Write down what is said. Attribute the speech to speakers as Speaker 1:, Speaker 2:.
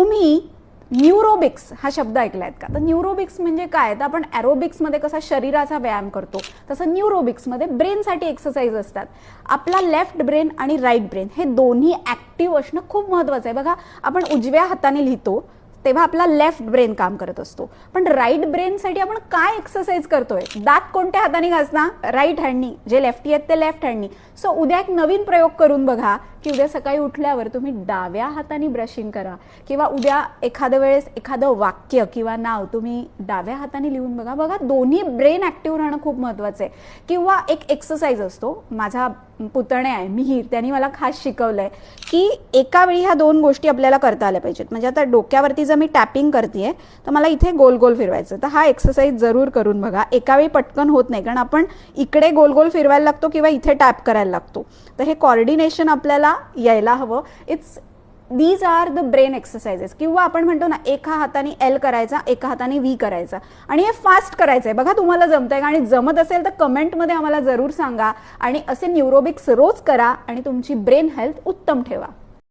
Speaker 1: तुम्ही न्यूरोबिक्स हा शब्द ऐकलायत का? तर न्यूरोबिक्स म्हणजे काय? तर आपण ॲरोबिक्समध्ये कसा शरीराचा व्यायाम करतो तसं न्यूरोबिक्समध्ये ब्रेनसाठी एक्सरसाइज असतात. आपला लेफ्ट ब्रेन आणि राईट ब्रेन हे दोन्ही ॲक्टिव्ह असणं खूप महत्त्वाचं आहे. बघा आपण उजव्या हाताने लिहितो तेव्हा आपला लेफ्ट ब्रेन काम करत असतो. पण राईट ब्रेनसाठी आपण काय एक्सरसाइज करतोय? दात कोणत्या हाताने घासना राईट हँडनी. जे लेफ्टी आहेत ते लेफ्ट हँडनी. सो उद्या एक नवीन प्रयोग करून बघा की उद्या सकाळी उठल्यावर तुम्ही डाव्या हाताने ब्रशिंग करा किंवा उद्या एखाद्या वेळेस एखादं वाक्य किंवा नाव तुम्ही डाव्या हाताने लिहून बघा. बघा दोन्ही ब्रेन ॲक्टिव्ह राहणं खूप महत्त्वाचं आहे. किंवा एक एक्सरसाइज असतो. माझा पुतणे आहे मिहीर त्यांनी मला खास शिकवलं आहे की एका वेळी ह्या दोन गोष्टी आपल्याला करता आल्या पाहिजेत. म्हणजे आता डोक्यावरती जर मी टॅपिंग करते तर मला इथे गोल गोल फिरवायचं तर हा एक्सरसाइज जरूर करून बघा. एका वेळी पटकन होत नाही कारण आपण इकडे गोल गोल फिरवायला लागतो किंवा इथे टॅप करायला लागतो. तर हे कॉर्डिनेशन आपल्याला यायला हवं. It's these are the brain exercises किंवा आपण म्हणतो ना एका हाताने एल करायचा एका हाताने व्ही करायचा. आणि हे फास्ट करायचं आहे बघा तुम्हाला जमतंय का? आणि जमत असेल तर कमेंटमध्ये आम्हाला जरूर सांगा. आणि असे न्यूरोबिक्स रोज करा आणि तुमची ब्रेन हेल्थ उत्तम ठेवा.